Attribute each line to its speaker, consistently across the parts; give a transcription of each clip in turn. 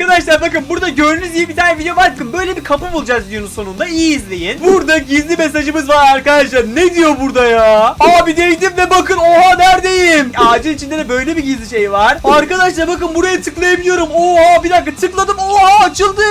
Speaker 1: Arkadaşlar bakın burada gördüğünüz gibi bir tane video var. Bakın böyle bir kapı bulacağız videonun sonunda. İyi izleyin. Burada gizli mesajımız var arkadaşlar. Ne diyor burada ya? Abi değdim ve bakın oha neredeyim? Ağacın içinde de böyle bir gizli şey var. Arkadaşlar bakın buraya tıklayabiliyorum. Oha bir dakika tıkladım. Oha açıldı.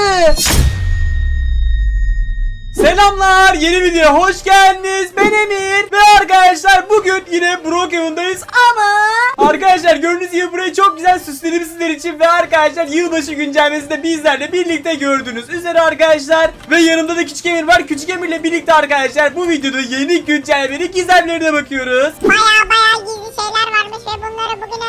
Speaker 1: Selamlar yeni videoya hoş geldiniz ben Emir ve arkadaşlar bugün yine Brookhaven'dayız ama arkadaşlar gördüğünüz gibi burayı çok güzel süsledim sizler için arkadaşlar yılbaşı güncellemesi de bizlerle birlikte gördüğünüz üzere arkadaşlar ve yanımda da Küçük Emir var Küçük Emir'le birlikte arkadaşlar bu videoda yeni güncellemenin gizemlerine bakıyoruz
Speaker 2: Baya baya gizli şeyler varmış ve bunları bugün.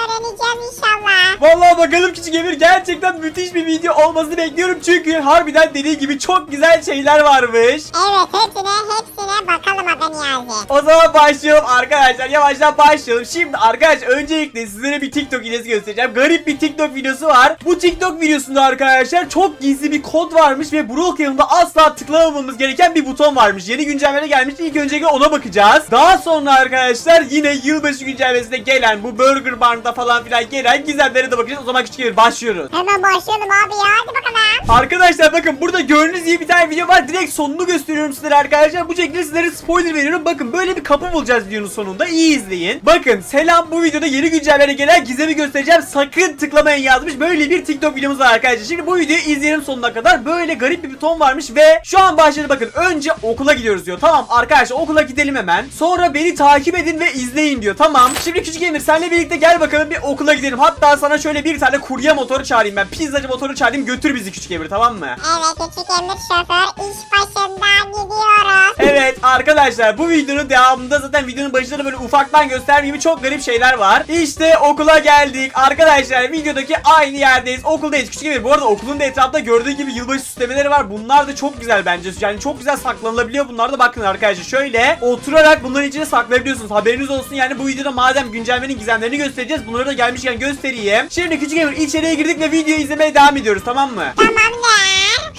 Speaker 1: Vallahi bakalım Küçük Emir gerçekten müthiş bir video olmasını bekliyorum çünkü harbiden dediği gibi çok güzel şeyler varmış
Speaker 2: Evet hepsine hepsine bakalım Aga Niyazi.
Speaker 1: O zaman başlayalım arkadaşlar. Yavaştan başlayalım. Şimdi arkadaşlar öncelikle sizlere bir TikTok videosu göstereceğim. Garip bir TikTok videosu var. Bu TikTok videosunda arkadaşlar çok gizli bir kod varmış ve Brookhaven'da asla tıklamamamız gereken bir buton varmış. Yeni güncelleme gelmiş. İlk öncelikle ona bakacağız. Daha sonra arkadaşlar yine yılbaşı güncellemesinde gelen bu Burger Bar'da falan filan gelen de bakacağız. O zaman küçük bir başlıyoruz.
Speaker 2: Hemen başlayalım abi ya hadi bakalım.
Speaker 1: Arkadaşlar bakın burada gördüğünüz gibi bir tane video var. Direkt sonunu gösteriyorum sizlere arkadaşlar. Bu şekilde sizlere spoiler veriyorum. Bakın böyle bir kapı bulacağız videonun sonunda. İyi izleyin. Bakın selam bu videoda yeni güncelmelere gelen gizemi göstereceğim. Sakın tıklamayın yazmış. Böyle bir TikTok videomuz var arkadaşlar. Şimdi bu videoyu izleyelim sonuna kadar. Böyle garip bir buton varmış ve şu an başladı bakın. Önce okula gidiyoruz diyor. Tamam arkadaşlar okula gidelim hemen. Sonra beni takip edin ve izleyin diyor. Tamam. Şimdi küçük Emir senle birlikte gel bakalım bir okula gidelim. Hatta sana şöyle bir tane kurye motoru çağırayım ben. Pizzacı motoru çağırayım götür bizi küçük Emir tamam mı?
Speaker 2: Evet küçük Emir şoför iş başında gidiyoruz.
Speaker 1: Evet arkadaşlar bu videonun devamında zaten videonun başında da böyle ufaktan gösterdiğim gibi çok garip şeyler var. İşte okula geldik. Arkadaşlar videodaki aynı yerdeyiz. Okuldayız. Küçük bir bu arada okulun da etrafında gördüğün gibi yılbaşı süslemeleri var. Bunlar da çok güzel bence. Yani çok güzel saklanılabiliyor. Bunlar da bakın arkadaşlar şöyle oturarak bunların içine saklayabiliyorsunuz. Haberiniz olsun yani bu videoda madem güncellemenin gizemlerini göstereceğiz. Bunları da gelmişken göstereyim. Şimdi küçük Emir içeriye girdik ve videoyu izlemeye devam ediyoruz tamam mı?
Speaker 2: Tamamdır.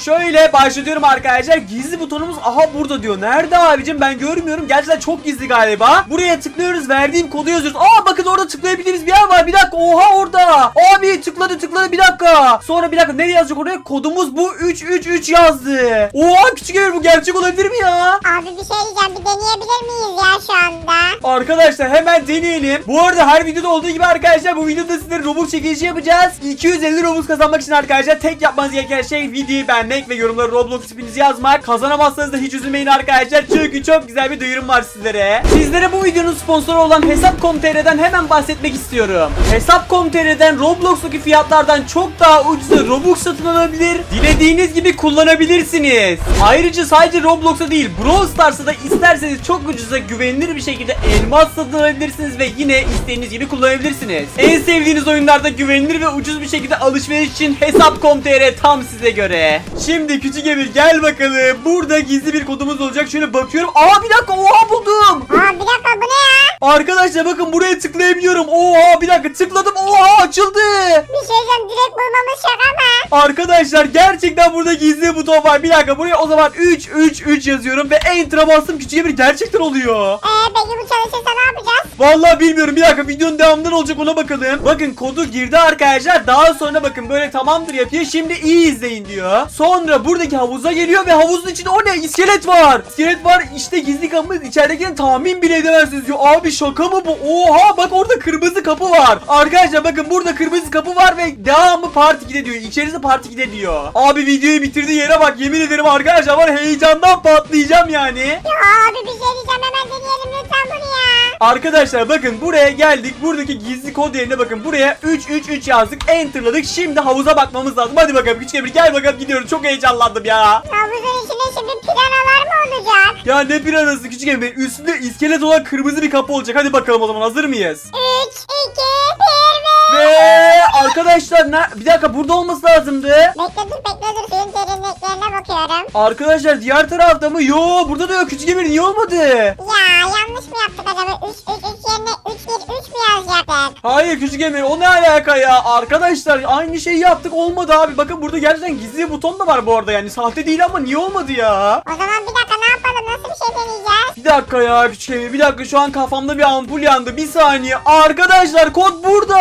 Speaker 1: Şöyle başlatıyorum arkadaşlar. Gizli butonumuz aha burada diyor. Nerede abicim ben görmüyorum. Gerçekten çok gizli galiba. Buraya tıklıyoruz. Verdiğim kodu yazıyoruz. Aa bakın orada tıklayabildiğimiz bir yer var. Bir dakika oha orada. Abi tıkladı tıkladı bir dakika. Sonra bir dakika nereye yazacak oraya? Kodumuz bu 333 yazdı. Oha küçük ev bu gerçek olabilir mi ya?
Speaker 2: Abi bir şey diyeceğim bir deneyebilir miyiz ya şu anda?
Speaker 1: Arkadaşlar hemen deneyelim. Bu arada her videoda olduğu gibi arkadaşlar bu videoda sizlere Robux çekilişi yapacağız. 250 Robux kazanmak için arkadaşlar tek yapmanız gereken şey videoyu beğenmek ve yorumlara Roblox isminizi yazmak. Kazanamazsanız da hiç üzülmeyin arkadaşlar. Çünkü çok güzel bir duyurum var sizlere. Sizlere bu videonun sponsoru olan Hesap.com.tr'den hemen bahsetmek istiyorum. Hesap.com.tr'den Roblox'taki fiyatlardan çok daha ucuza Robux satın alabilir. Dilediğiniz gibi kullanabilirsiniz. Ayrıca sadece Roblox'a değil Brawl Stars'a da isterseniz çok ucuza güvenilir bir şekilde elmas satın alabilirsiniz ve yine istediğiniz gibi kullanabilirsiniz. En sevdiğiniz oyunlarda güvenilir ve ucuz bir şekilde alışveriş için Hesap.com.tr tam size göre. Şimdi küçük Emir gel bakalım. Burada gizli bir kodumuz olacak. Şöyle bakıyorum. Aa bir dakika oha buldum.
Speaker 2: Aa bir dakika bu ne ya?
Speaker 1: Arkadaşlar bakın buraya tıklayabiliyorum. Oha bir dakika tıkladım. Oha açıldı.
Speaker 2: Bir şey diyeceğim direkt bulmamız şaka mı?
Speaker 1: Arkadaşlar gerçekten burada gizli buton var. Bir dakika buraya o zaman 3 3 3 yazıyorum ve enter'a bastım. Küçük Emir gerçekten oluyor.
Speaker 2: Eee peki bu çalışırsa ne yapacağız?
Speaker 1: Vallahi bilmiyorum. Bir dakika videonun devamından olacak ona bakalım. Bakın kodu girdi arkadaşlar. Daha sonra bakın böyle tamamdır yapıyor. Şimdi iyi izleyin diyor. Sonra buradaki havuza geliyor ve havuzun içinde o ne? İskelet var. İskelet var. İşte gizli kapımız. İçeridekini tahmin bile edemezsiniz diyor. Abi şaka mı bu? Oha bak orada kırmızı kapı var. Arkadaşlar bakın burada kırmızı kapı var ve devamı part 2'de diyor. İçerisi part 2'de diyor. Abi videoyu bitirdiği yere bak. Yemin ederim arkadaşlar var heyecandan patlayacağım yani.
Speaker 2: Ya abi bir şey diyeceğim hemen deneyelim lütfen bunu ya.
Speaker 1: Arkadaşlar bakın buraya geldik. Buradaki gizli kod yerine bakın. Buraya 333 yazdık. Enter'ladık. Şimdi havuza bakmamız lazım. Hadi bakalım küçük Emir gel bakalım gidiyoruz. Çok heyecanlandım ya.
Speaker 2: Havuzun içinde şimdi?
Speaker 1: Ya ne piranası küçük Emir. Üstünde iskelet olan kırmızı bir kapı olacak. Hadi bakalım o zaman hazır mıyız?
Speaker 2: 3, 2, 1 ve...
Speaker 1: Ve arkadaşlar ne? Bir dakika burada olması lazımdı.
Speaker 2: Bekle dur bekle dur suyun derinliklerine bakıyorum.
Speaker 1: Arkadaşlar diğer tarafta mı? Yo burada da yok küçük Emir niye olmadı?
Speaker 2: Ya yanlış mı yaptık acaba? 3, 3, 3 yerine 3, 1, 3 mü yazacaktık?
Speaker 1: Hayır küçük Emir o ne alaka ya? Arkadaşlar aynı şeyi yaptık olmadı abi. Bakın burada gerçekten gizli buton da var bu arada yani. Sahte değil ama niye olmadı ya?
Speaker 2: O zaman bir dakika ne yapalım bakalım nasıl bir şey deneyeceğiz.
Speaker 1: Bir dakika ya küçük Emir bir dakika. Şu an kafamda bir ampul yandı. Bir saniye. Arkadaşlar kod burada.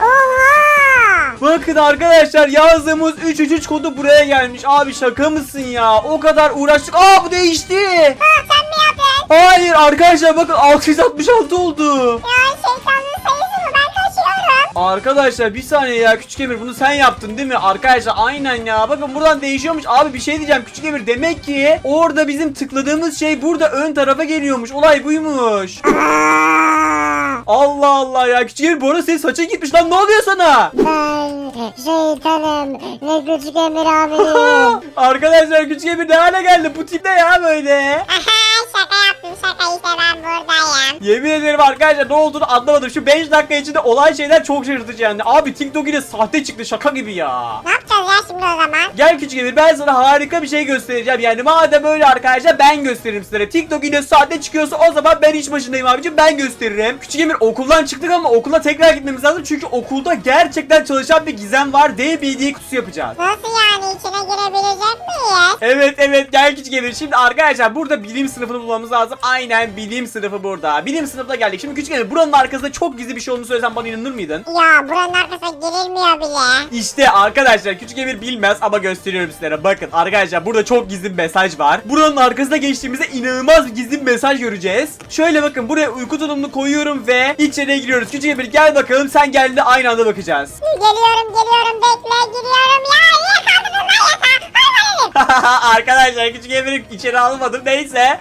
Speaker 2: Oha.
Speaker 1: Bakın arkadaşlar yazdığımız 333 kodu buraya gelmiş. Abi şaka mısın ya? O kadar uğraştık. Aa bu değişti.
Speaker 2: Ha, sen mi yaptın?
Speaker 1: Hayır arkadaşlar bakın 666 oldu.
Speaker 2: Ya
Speaker 1: Arkadaşlar bir saniye ya Küçük Emir bunu sen yaptın değil mi? Arkadaşlar aynen ya. Bakın buradan değişiyormuş. Abi bir şey diyeceğim Küçük Emir. Demek ki orada bizim tıkladığımız şey burada ön tarafa geliyormuş. Olay buymuş. Allah Allah ya. Küçük Emir bu arada senin saçın gitmiş lan. Ne oluyor sana?
Speaker 2: Ben şeytanım. Ve küçük Emir abi.
Speaker 1: Arkadaşlar Küçük Emir ne hale geldi? Bu tip ne ya böyle?
Speaker 2: Şaka yaptım şaka işte ben buradayım.
Speaker 1: Yemin ederim arkadaşlar ne olduğunu anlamadım şu 5 dakika içinde olay şeyler çok şaşırtıcı yani abi TikTok yine sahte çıktı şaka gibi ya.
Speaker 2: Ne yapacağız ya şimdi o zaman?
Speaker 1: Gel küçük Emir ben sana harika bir şey göstereceğim. Yani madem öyle arkadaşlar ben gösteririm sizlere. TikTok yine saatte çıkıyorsa o zaman ben iş başındayım abicim ben gösteririm. Küçük Emir okuldan çıktık ama okula tekrar gitmemiz lazım. Çünkü okulda gerçekten çalışan bir gizem var. Hediye kutusu yapacağız.
Speaker 2: Nasıl yani içine girebilecek miyiz?
Speaker 1: Evet evet gel küçük Emir. Şimdi arkadaşlar burada bilim sınıfını bulmamız lazım. Aynen bilim sınıfı burada. Bilim sınıfına geldik. Şimdi küçük Emir buranın arkasında çok gizli bir şey olduğunu söylesem bana inanır mıydın?
Speaker 2: Ya buranın arkasına girilmiyor bile.
Speaker 1: İşte arkadaşlar küçük Emir bilmez ama gösteriyorum sizlere. Bakın arkadaşlar burada çok gizli bir mesaj var. Buranın arkasına geçtiğimizde inanılmaz bir gizli bir mesaj göreceğiz. Şöyle bakın buraya uyku tulumunu koyuyorum ve içeriye giriyoruz. Küçük Emir gel bakalım sen geldi aynı anda bakacağız.
Speaker 2: Geliyorum geliyorum bekle giriyorum ya niye kaldırdın lan yatağı? Hayır
Speaker 1: arkadaşlar küçük Emir'i içeri almadım neyse.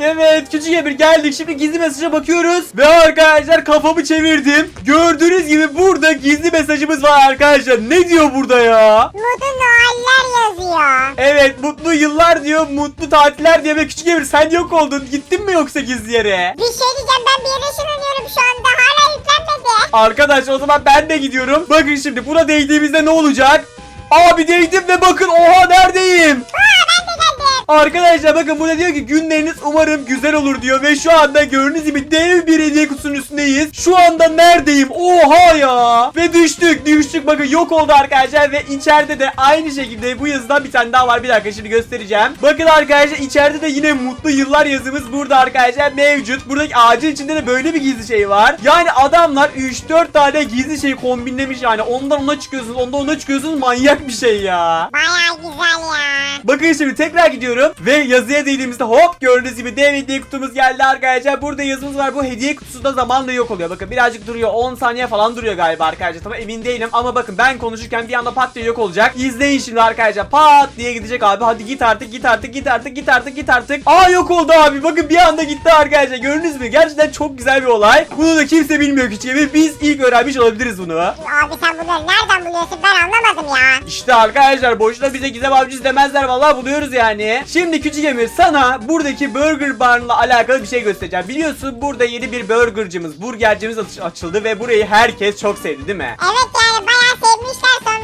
Speaker 1: Evet küçük Emir geldik. Şimdi gizli mesaja bakıyoruz. Ve arkadaşlar kafamı çevirdim. Gördüğünüz gibi burada gizli mesajımız var arkadaşlar. Ne diyor burada ya?
Speaker 2: Mutlu Noeller yazıyor.
Speaker 1: Evet mutlu yıllar diyor mutlu tatiller diyor. Ve küçük Emir sen yok oldun. Gittin mi yoksa gizli yere?
Speaker 2: Bir şey diyeceğim ben bir yere ışınlanıyorum şu anda. Hala yüklenmedi.
Speaker 1: Arkadaş o zaman ben de gidiyorum. Bakın şimdi buna değdiğimizde ne olacak? Abi değdim ve bakın oha neredeyim
Speaker 2: Aa ben de geldim.
Speaker 1: Arkadaşlar bakın burada diyor ki günleriniz umarım güzel olur diyor ve şu anda gördüğünüz gibi dev bir hediye kutusunun üstündeyiz. Şu anda neredeyim? Oha ya! Ve düştük düştük bakın yok oldu arkadaşlar ve içeride de aynı şekilde bu yazıdan bir tane daha var. Bir dakika şimdi göstereceğim. Bakın arkadaşlar içeride de yine mutlu yıllar yazımız burada arkadaşlar mevcut. Buradaki ağacın içinde de böyle bir gizli şey var. Yani adamlar 3-4 tane gizli şey kombinlemiş yani. Ondan ona çıkıyorsunuz ondan ona çıkıyorsunuz manyak bir şey ya.
Speaker 2: Baya güzel ya.
Speaker 1: Bakın şimdi tekrar gidiyorum ve yazıya değdiğimizde hop gördüğünüz gibi dev hediye kutumuz geldi arkadaşlar. Burada yazımız var. Bu hediye kutusu da zamanla yok oluyor. Bakın birazcık duruyor. 10 saniye falan duruyor galiba arkadaşlar. Tamam emin değilim ama bakın ben konuşurken bir anda pat diye yok olacak. İzleyin şimdi arkadaşlar. Pat diye gidecek abi. Hadi git artık git artık git artık git artık git artık. Aa yok oldu abi. Bakın bir anda gitti arkadaşlar. Gördünüz mü? Gerçekten çok güzel bir olay. Bunu da kimse bilmiyor küçük evi. Biz ilk öğrenmiş olabiliriz bunu.
Speaker 2: Abi sen bunları nereden buluyorsun ben anlamadım ya.
Speaker 1: İşte arkadaşlar boşuna bize gizem avcısı demezler vallahi buluyoruz yani. Şimdi küçük Emir sana buradaki Burger Barn'la alakalı bir şey göstereceğim. Biliyorsun burada yeni bir burgercimiz, burgercimiz aç- açıldı ve burayı herkes çok sevdi değil mi?
Speaker 2: Evet yani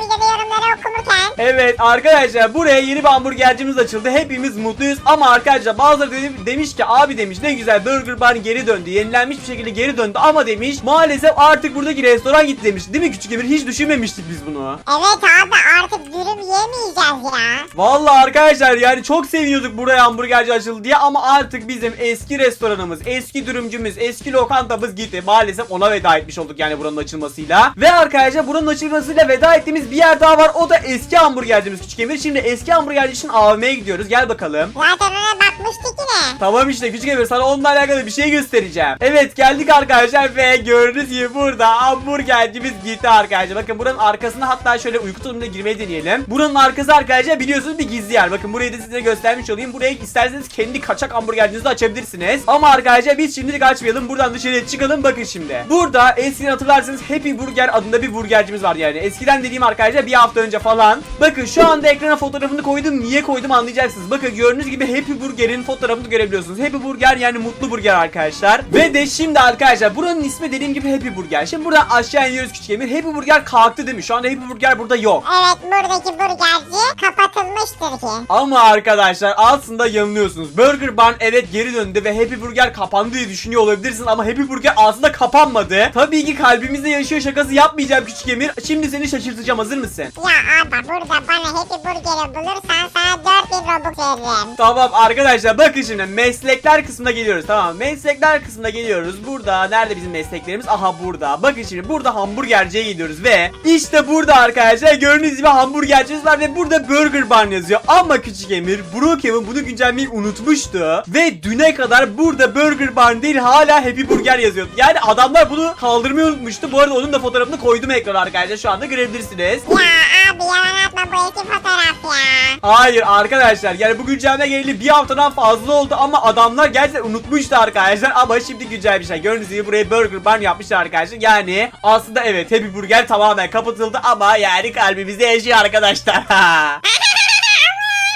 Speaker 2: videoda yorumları okumurken.
Speaker 1: Evet arkadaşlar buraya yeni bir hamburgercimiz açıldı. Hepimiz mutluyuz ama arkadaşlar bazıları de- demiş ki abi demiş ne güzel Burger Barn geri döndü. Yenilenmiş bir şekilde geri döndü ama demiş maalesef artık buradaki restoran gitti demiş. Değil mi küçük Emir? Hiç düşünmemiştik biz bunu.
Speaker 2: Evet abi artık dürüm yemeyeceğiz ya.
Speaker 1: Vallahi arkadaşlar yani çok seviniyorduk buraya hamburgerci açıldı diye ama artık bizim eski restoranımız, eski dürümcümüz, eski lokantamız gitti. Maalesef ona veda etmiş olduk yani buranın açılmasıyla. Ve arkadaşlar buranın açılmasıyla veda ettiğimiz bir yer daha var. O da eski hamburgercimiz Küçük Emir. Şimdi eski hamburgerci için AVM'ye gidiyoruz. Gel bakalım.
Speaker 2: Zaten ona bakmıştık yine.
Speaker 1: Tamam işte Küçük Emir sana onunla alakalı bir şey göstereceğim. Evet geldik arkadaşlar ve gördüğünüz gibi burada hamburgercimiz gitti arkadaşlar. Bakın buranın arkasına hatta şöyle uyku tulumuna girmeyi deneyelim. Buranın arkası arkadaşlar biliyorsunuz bir gizli yer. Bakın burayı da size göstermiş olayım. Buraya isterseniz kendi kaçak hamburgercinizi açabilirsiniz. Ama arkadaşlar biz şimdilik açmayalım. Buradan dışarıya çıkalım. Bakın şimdi. Burada eskiden hatırlarsanız Happy Burger adında bir burgercimiz var yani. Eskiden dediğim arkadaşlar bir hafta önce falan. Bakın şu anda ekrana fotoğrafını koydum. Niye koydum anlayacaksınız. Bakın gördüğünüz gibi Happy Burger'in fotoğrafını görebiliyorsunuz. Happy Burger yani mutlu burger arkadaşlar. Ve de şimdi arkadaşlar buranın ismi dediğim gibi Happy Burger. Şimdi buradan aşağı iniyoruz küçük Emir. Happy Burger kalktı değil mi? Şu anda Happy Burger burada yok.
Speaker 2: Evet buradaki burgerci kapatılmıştır ki.
Speaker 1: Ama arkadaşlar aslında yanılıyorsunuz. Burger Barn evet geri döndü ve Happy Burger kapandı diye düşünüyor olabilirsin ama Happy Burger aslında kapanmadı. Tabii ki kalbimizde yaşıyor şakası yapmayacağım küçük Emir. Şimdi seni şaşırtacağım hazır mısın?
Speaker 2: Ya abi burada bana Happy Burger'i bulursan sana 4000 Robux veririm.
Speaker 1: Tamam arkadaşlar bakın şimdi meslekler kısmına geliyoruz tamam meslekler kısmına geliyoruz. Burada nerede bizim mesleklerimiz? Aha burada. Bakın şimdi burada hamburgerciye gidiyoruz ve işte burada arkadaşlar gördüğünüz gibi hamburgercimiz var ve burada burger barn yazıyor. Ama küçük Emir Brookhaven bunu güncellemeyi unutmuştu ve düne kadar burada burger barn değil hala happy burger yazıyordu yani adamlar bunu kaldırmayı unutmuştu. Bu arada onun da fotoğrafını koydum ekrana arkadaşlar. Şu anda görebilirsiniz
Speaker 2: Ya abi yalan atma bu eski fotoğraf ya.
Speaker 1: Hayır arkadaşlar yani bu güncelleme geleli bir haftadan fazla oldu ama adamlar gerçekten unutmuştu arkadaşlar ama şimdi güncel bir şey. Gördüğünüz gibi buraya Burger Barn yapmışlar arkadaşlar. Yani aslında evet Happy Burger tamamen kapatıldı ama yani kalbimizde yaşıyor arkadaşlar.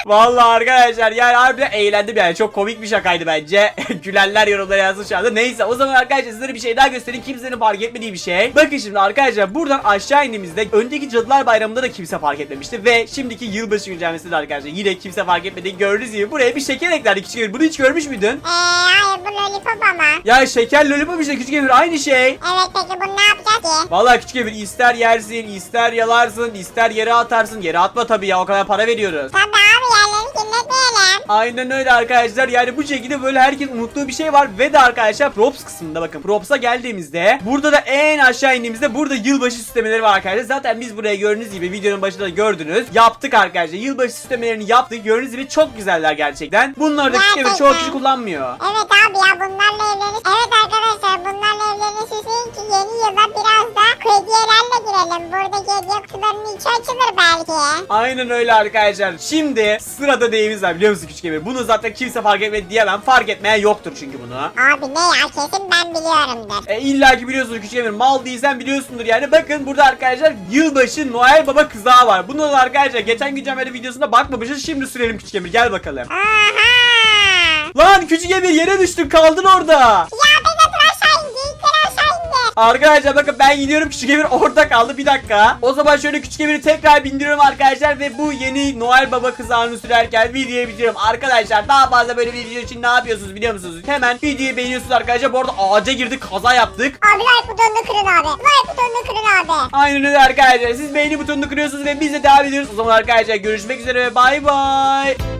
Speaker 1: Vallahi arkadaşlar yani harbiden eğlendim yani çok komik bir şakaydı bence. Gülenler yorumlara yazsın şu anda. Neyse o zaman arkadaşlar sizlere bir şey daha göstereyim. Kimsenin fark etmediği bir şey. Bakın şimdi arkadaşlar buradan aşağı indiğimizde önceki Cadılar Bayramı'nda da kimse fark etmemişti. Ve şimdiki yılbaşı güncellemesinde de arkadaşlar yine kimse fark etmedi. Gördüğünüz gibi buraya bir şeker eklerdik küçük Emir. Bunu hiç görmüş müydün?
Speaker 2: Eee hayır bu lollipop ama.
Speaker 1: Ya şeker lollipop işte küçük Emir aynı şey.
Speaker 2: Evet peki bunu ne yapacağız ki?
Speaker 1: Vallahi küçük Emir ister yersin, ister yalarsın, ister yere atarsın. Yere atma tabii ya o kadar para veriyoruz.
Speaker 2: Kirletmeyelim.
Speaker 1: Aynen öyle arkadaşlar. Yani bu şekilde böyle herkes unuttuğu bir şey var. Ve de arkadaşlar props kısmında bakın. Props'a geldiğimizde burada da en aşağı indiğimizde burada yılbaşı süslemeleri var arkadaşlar. Zaten biz buraya gördüğünüz gibi videonun başında da gördünüz. Yaptık arkadaşlar. Yılbaşı süslemelerini yaptık. Gördüğünüz gibi çok güzeller gerçekten. Bunları da küçük çoğu kişi kullanmıyor.
Speaker 2: Evet abi ya bunlarla evlenin. Evet arkadaşlar bunlarla evlenin süsleyin ki yeni yıla biraz da hediyelerle girelim. Buradaki hediye kutularının içi açılır belki.
Speaker 1: Aynen öyle arkadaşlar. Şimdi sırada neyimiz var biliyor musun küçük Emir? Bunu zaten kimse fark etmedi diyemem. Fark etmeyen yoktur çünkü bunu.
Speaker 2: Abi ne ya kesin ben biliyorumdur.
Speaker 1: E illa ki biliyorsunuz küçük Emir. Mal değilsen biliyorsundur yani. Bakın burada arkadaşlar yılbaşı Noel Baba kızağı var. Bunu da arkadaşlar geçen güncelleme videosunda bakmamışız. Şimdi sürelim küçük Emir. Gel bakalım.
Speaker 2: Aha.
Speaker 1: Lan küçük Emir yere düştün kaldın orada.
Speaker 2: Ya beni
Speaker 1: Arkadaşlar bakın ben gidiyorum küçük Emir orada kaldı bir dakika. O zaman şöyle küçük Emir'i tekrar bindiriyorum arkadaşlar ve bu yeni Noel Baba kızağını sürerken videoyu bitiriyorum. Arkadaşlar daha fazla böyle video için ne yapıyorsunuz biliyor musunuz? Hemen videoyu beğeniyorsunuz arkadaşlar. Bu arada ağaca girdik kaza yaptık.
Speaker 2: Abi like butonunu kırın abi. Like butonunu kırın abi.
Speaker 1: Aynen öyle arkadaşlar. Siz beğeni butonunu kırıyorsunuz ve biz de devam ediyoruz. O zaman arkadaşlar görüşmek üzere ve bay bay.